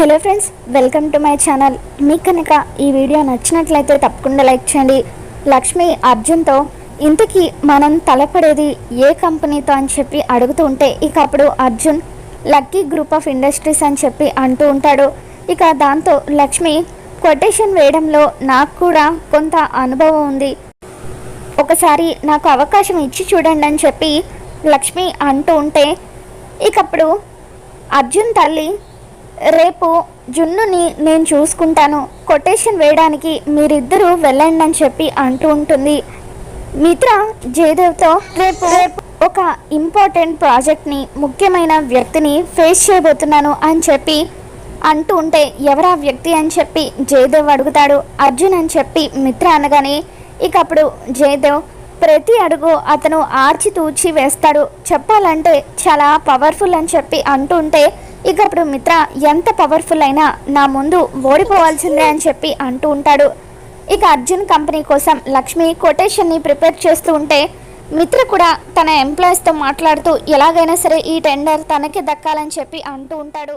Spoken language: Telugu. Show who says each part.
Speaker 1: Hello friends welcome to my channel. మీకు కనుక ఈ వీడియో నచ్చినట్లయితే తప్పకుండా లైక్ చేయండి. లక్ష్మి అర్జున్తో ఇంతకీ మనం తలపడేది ఏ కంపెనీతో అని చెప్పి అడుగుతూ ఉంటే ఇక అప్పుడు Arjun lucky group of industries అని చెప్పి అంటూ ఉంటాడు. ఇక దాంతో లక్ష్మి కొటేషన్ వేయడంలో నాకు కూడా కొంత అనుభవం ఉంది. ఒకసారి నాకు అవకాశం ఇచ్చి చూడండి అని చెప్పి లక్ష్మి అంటూ ఉంటే ఇకప్పుడు అర్జున్ తల్లి రేపు జున్నుని నేను చూసుకుంటాను. కొటేషన్ వేయడానికి మీరిద్దరూ వెళ్ళండి అని చెప్పి అంటూ ఉంటుంది. మిత్ర జయదేవ్తో రేపు రేపు ఒక ఇంపార్టెంట్ ప్రాజెక్ట్ని ముఖ్యమైన వ్యక్తిని ఫేస్ చేయబోతున్నాను అని చెప్పి అంటూ ఉంటే ఎవరా వ్యక్తి అని చెప్పి జయదేవ్ అడుగుతాడు. అర్జున్ అని చెప్పి మిత్ర అనగానే ఇక అప్పుడు జయదేవ్ ప్రతి అడుగు అతను ఆర్చి తూచి వేస్తాడు. చెప్పాలంటే చాలా పవర్ఫుల్ అని చెప్పి అంటుంటే ఉంటే ఇక అప్పుడు మిత్ర ఎంత పవర్ఫుల్ అయినా నా ముందు ఓడిపోవాల్సిందే అని చెప్పి అంటూ ఉంటాడు. ఇక అర్జున్ కంపెనీ కోసం లక్ష్మి కొటేషన్ని ప్రిపేర్ చేస్తూ ఉంటే మిత్ర కూడా తన ఎంప్లాయీస్తో మాట్లాడుతూ ఎలాగైనా సరే ఈ టెండర్ తనకి దక్కాలని చెప్పి అంటూ ఉంటాడు.